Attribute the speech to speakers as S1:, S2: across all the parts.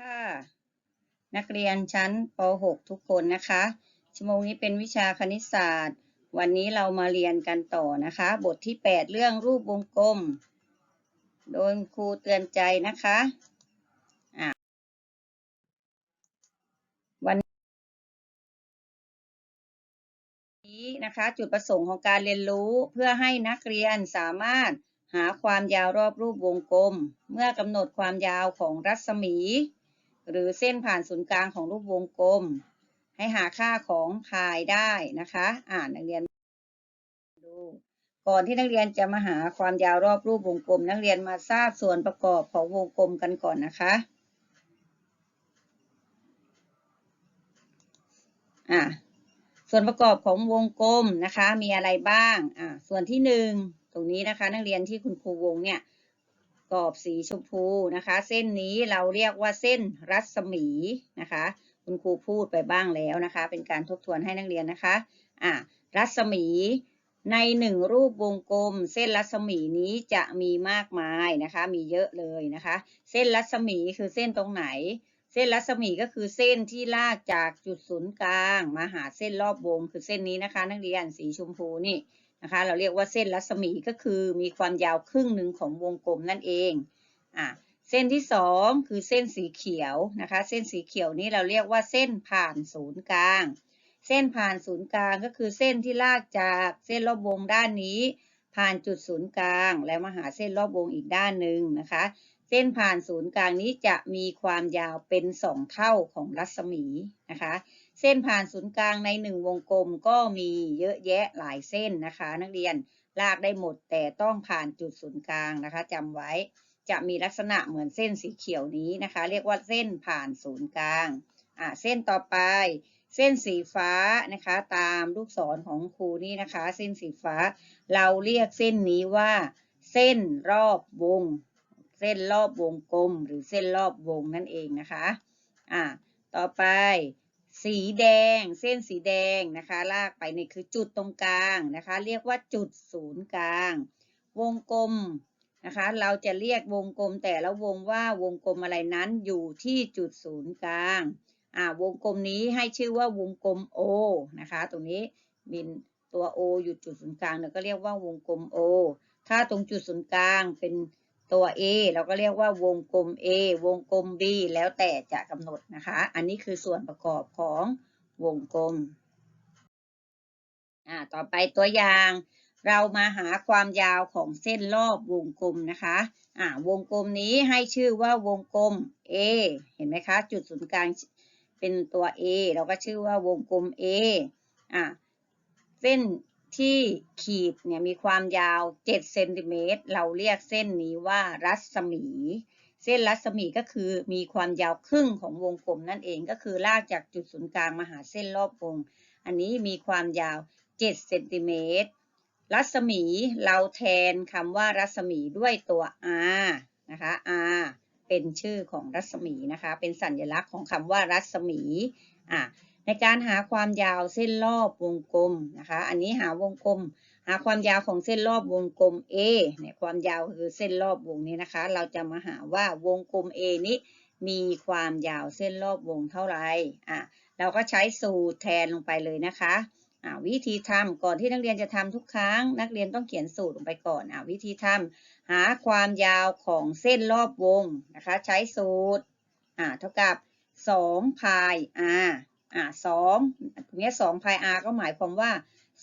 S1: ค่ะนักเรียนชั้นป .6 ทุกคนนะคะ ชั่วโมงนี้เป็นวิชาคณิตศาสตร์ วันนี้เรามาเรียนกันต่อนะคะ บทที่ 8 เรื่องรูปวงกลม โดยครูเตือนใจนะคะอะวันนี้นะคะ จุดประสงค์ของการเรียนรู้เพื่อให้นักเรียนสามารถหาความยาวรอบรูปวงกลม เมื่อกำหนดความยาวของรัศมี หรือเส้นผ่านศูนย์กลางของรูปวงกลม ให้หาค่าของพายได้นะคะ อ่านนักเรียนดูก่อนที่นักเรียนจะมาหาความยาวรอบรูปวงกลม นักเรียนมาทราบส่วนประกอบของวงกลมกันก่อนนะคะอะส่วนประกอบของวงกลมนะคะ มีอะไรบ้างอะส่วนที่หนึ่งตรงนี้นะคะ นักเรียนที่คุณครูวงเนี่ย กรอบสีชมพูนะคะ เส้นนี้เราเรียกว่าเส้นรัศมีนะคะ คุณครูพูดไปบ้างแล้วนะคะ เป็นการทบทวนให้นักเรียนนะคะอะรัศมีในหนึ่งรูปวงกลม เส้นรัศมีนี้จะมีมากมายนะคะ มีเยอะเลยนะคะ เส้นรัศมีคือเส้นตรงไหน เส้นรัศมีก็คือเส้นที่ลากจากจุดศูนย์กลาง มาหาเส้นรอบวงคือเส้นนี้นะคะ นักเรียนสีชมพูนี่ นะคะเราเรียกว่าเส้นรัศมีก็คือมีความยาวครึ่งหนึ่งของวงกลมนั่นเองอะเส้นที่สองคือเส้นสีเขียวนะคะ เส้นสีเขียวนี้เราเรียกว่าเส้นผ่านศูนย์กลาง เส้นผ่านศูนย์กลางก็คือเส้นที่ลากจากเส้นรอบวงด้านนี้ ผ่านจุดศูนย์กลาง แล้วมาหาเส้นรอบวงอีกด้านหนึ่งนะคะ เส้นผ่านศูนย์กลางนี้จะมีความยาวเป็นสองเท่าของรัศมีนะคะ เส้นผ่านศูนย์กลางในหนึ่งวงกลมก็มีเยอะแยะหลายเส้นนะคะ นักเรียนลากได้หมดแต่ต้องผ่านจุดศูนย์กลางนะคะจำไว้จะมีลักษณะเหมือนเส้นสีเขียวนี้นะคะ เรียกว่าเส้นผ่านศูนย์กลางอ่าเส้นต่อไปเส้นสีฟ้านะคะ ตามลูกศรของครูนี่นะคะ เส้นสีฟ้า เราเรียกเส้นนี้ว่า เส้นรอบวง เส้นรอบวงกลม หรือเส้นรอบวงนั่นเองนะคะอ่าต่อไป สีแดง เส้นสีแดงนะคะ ลากไปนี่คือจุดตรงกลางนะคะ เรียกว่าจุดศูนย์กลาง วงกลมนะคะ เราจะเรียกวงกลมแต่ละวงว่าวงกลมอะไรนั้นอยู่ที่จุดศูนย์กลางอ่าวงกลมนี้ให้ชื่อว่าวงกลม O นะคะ ตรงนี้มีตัว O อยู่จุดศูนย์กลางเราก็เรียกว่าวงกลม O ถ้าตรงจุดศูนย์กลางเป็น ตัว A เราก็เรียกว่าวงกลม A วงกลม B แล้วแต่จะกำหนดนะคะ อันนี้คือส่วนประกอบของวงกลม อ่า ต่อไปตัวอย่าง เรามาหาความยาวของเส้นรอบวงกลมนะคะ อ่า วงกลมนี้ให้ชื่อว่าวงกลม A เห็นไหมคะ จุดศูนย์กลางเป็นตัว A เราก็ชื่อว่าวงกลม A อ่า เส้น ที่ขีดเนี่ยมีความยาว 7 เซนติเมตร เราเรียกเส้นนี้ว่ารัศมี เส้นรัศมีก็คือมีความยาวครึ่งของวงกลมนั่นเองก็คือลากจากจุดศูนย์กลางมาหาเส้นรอบวง อันนี้มีความยาว 7 เซนติเมตร รัศมีเราแทนคำว่ารัศมีด้วยตัว r นะคะ r เป็นชื่อของรัศมีนะคะ เป็นสัญลักษณ์ของคำว่ารัศมี อะ ในการหาความยาวเส้นรอบวงกลมนะคะ อันนี้หาวงกลม หาความยาวของเส้นรอบวงกลม A เนี่ยความยาวคือเส้นรอบวงนี้นะคะ เราจะมาหาว่าวงกลม A นี้มีความยาวเส้นรอบวงเท่าไหร่อะเราก็ใช้สูตรแทนลงไปเลยนะคะอะวิธีทำก่อนที่นักเรียนจะทำทุกครั้ง นักเรียนต้องเขียนสูตรลงไปก่อนอะวิธีทำหาความยาวของเส้นรอบวงนะคะ ใช้สูตรอะเท่ากับ2พาย r อ่าสองตรงนี้สองพาย r ก็หมายความว่า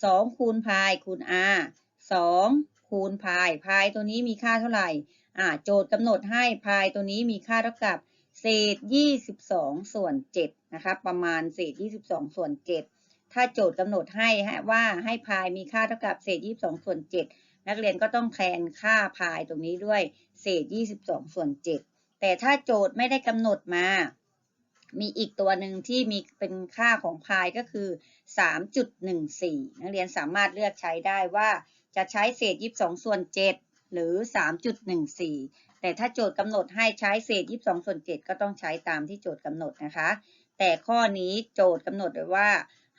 S1: สองคูณพายคูณ r สองคูณพายพายตัวนี้มีค่าเท่าไหร่อ่าโจทย์กำหนดให้พายตัวนี้มีค่าเท่ากับเศษ 22 ส่วน 7 นะคะ ประมาณเศษ 22 ส่วน 7 ถ้าโจทย์กำหนดให้ว่าให้พายมีค่าเท่ากับเศษ 22 ส่วน 7 นักเรียนก็ต้องแทนค่าพายตรงนี้ด้วยเศษ 22 ส่วน 7 แต่ถ้าโจทย์ไม่ได้กำหนดมา มีอีกตัวหนึ่งที่มีเป็นค่าของพายก็คือ 3.14 นักเรียนสามารถเลือกใช้ได้ว่าจะใช้เศษ 22 ส่วน 7 หรือ 3.14 แต่ถ้าโจทย์กำหนดให้ใช้เศษ 22 ส่วน 7 ก็ต้องใช้ตามที่โจทย์กำหนดนะคะ แต่ข้อนี้โจทย์กำหนดไว้ว่า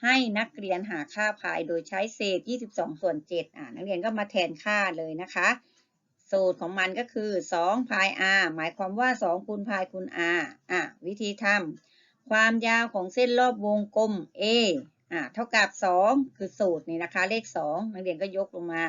S1: ให้นักเรียนหาค่าพายโดยใช้เศษ 22 ส่วน 7 อ่านักเรียนก็มาแทนค่าเลยนะคะ สูตรของมันก็คือ2พาย r หมายความว่า2คูณพายคูณ r อะวิธีทำความยาวของเส้นรอบวงกลม a อะเท่ากับ 2 คือสูตรนี่นะคะ เลข 2 นักเรียนก็ยกลงมา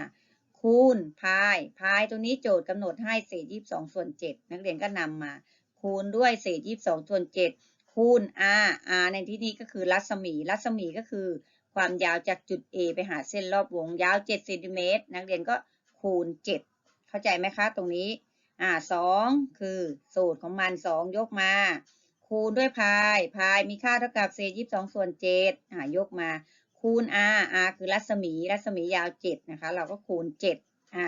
S1: คูณพายพายตัวนี้โจทย์กำหนดให้เศษ22 ส่วน 7 นักเรียนก็นำมา คูณด้วยเศษ22 ส่วน 7 คูณ r r ในที่นี้ก็คือรัศมี รัศมีก็คือ ความยาวจากจุด A ไปหาเส้นรอบวงยาว 7 เซนติเมตรนักเรียนก็คูณ 7 เข้าใจไหมคะตรงนี้อ่าสองคือสูตรของมันสองยกมา คูณด้วยพายพายมีค่าเท่ากับเศษยี่สองส่วนเจ็ดอ่ายกมา คูณ r r คือรัศมีรัศมียาวเจ็ดนะคะ เราก็คูณเจ็ดอ่า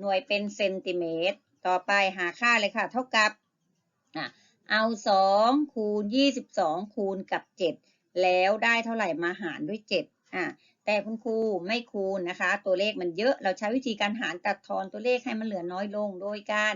S1: หน่วยเป็นเซนติเมตร ต่อไปหาค่าเลยค่ะ เท่ากับอะเอาสองคูณยี่สิบสองคูณกับเจ็ดแล้วได้เท่าไหร่มาหารด้วยเจ็ดอะ แต่คุณครูไม่คูณนะคะ ตัวเลขมันเยอะเราใช้วิธีการหารตัดทอนตัวเลขให้มันเหลือน้อยลง โดยการ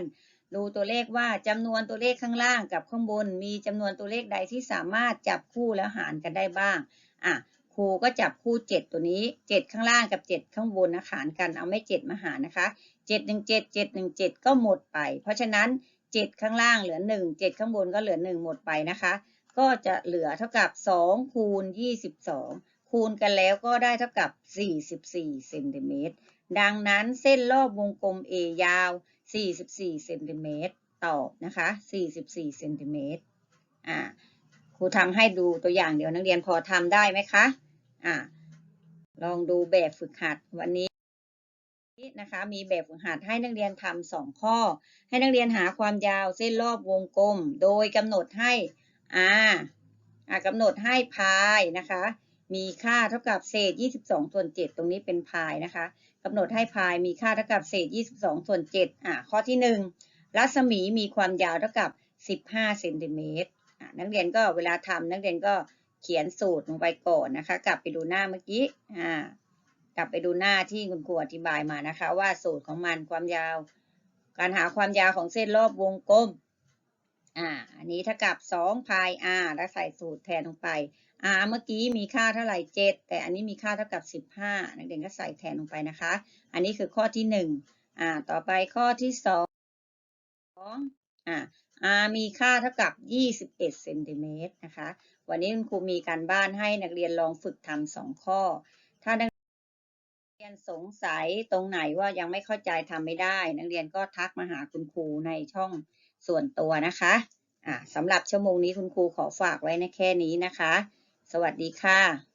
S1: ดูตัวเลขว่าจำนวนตัวเลขข้างล่างกับข้างบน มีจำนวนตัวเลขใดที่สามารถจับคู่แล้วหารกันได้บ้างอะครูก็จับคู่ 7 ตัวนี้ 7 ข้างล่างกับ 7 ข้างบนนะหารกันเอาไม่ 7 มาหารนะคะ 7 1 7 7 1 7 ก็หมดไป เพราะฉะนั้น 7 ข้างล่างเหลือ 1 7 ข้างบนก็เหลือ 1 หมดไปนะคะ ก็จะเหลือเท่ากับ 2 คูณ 22 คูณกันแล้วก็ได้เท่ากับ 44เซนติเมตรดังนั้นเส้นรอบวงกลม A ยาว 44เซนติเมตรตอบนะคะ 44เซนติเมตรอ่าครูทำให้ดูตัวอย่างเดี๋ยวนักเรียนพอทำได้ไหมคะอ่าลองดูแบบฝึกหัดวันนี้นะคะมีแบบฝึกหัดให้นักเรียนทำสองข้อ ให้นักเรียนหาความยาวเส้นรอบวงกลม โดยกำหนดให้ r อ่ากำหนดให้พายนะคะ มีค่าเท่ากับเศษ 22 ส่วน 7 ตรงนี้เป็นพายนะคะกำหนดให้พายมีค่าเท่ากับเศษ 22 ส่วน 7 อ่าข้อที่ 1 รัศมีมีความยาวเท่ากับ 15 เซนติเมตรอ่านักเรียนก็เวลาทำนักเรียนก็เขียนสูตรลงไปก่อนนะคะ กลับไปดูหน้าเมื่อกี้อ่ากลับไปดูหน้าที่คุณครูอธิบายมานะคะ ว่าสูตรของมันความยาว การหาความยาวของเส้นรอบวงกลมอ่าอันนี้เท่ากับ2พาย r แล้วใส่สูตรแทนลงไป r เมื่อกี้มีค่าเท่าไหร่ 7 แต่อันนี้มีค่าเท่ากับ 15 นักเรียนก็ใส่แทนลงไปนะคะ อันนี้คือข้อที่ 1 อ่า ต่อไปข้อที่2อ่า r มีค่าเท่ากับ 21เซนติเมตรนะคะ วันนี้คุณครูมีการบ้านให้นักเรียนลองฝึกทำสองข้อ ถ้านักเรียนสงสัยตรงไหนว่ายังไม่เข้าใจทำไม่ได้ นักเรียนก็ทักมาหาคุณครูในช่องส่วนตัวนะคะ อ่าสำหรับชั่วโมงนี้คุณครูขอฝากไว้ในแค่นี้นะคะ สวัสดีค่ะ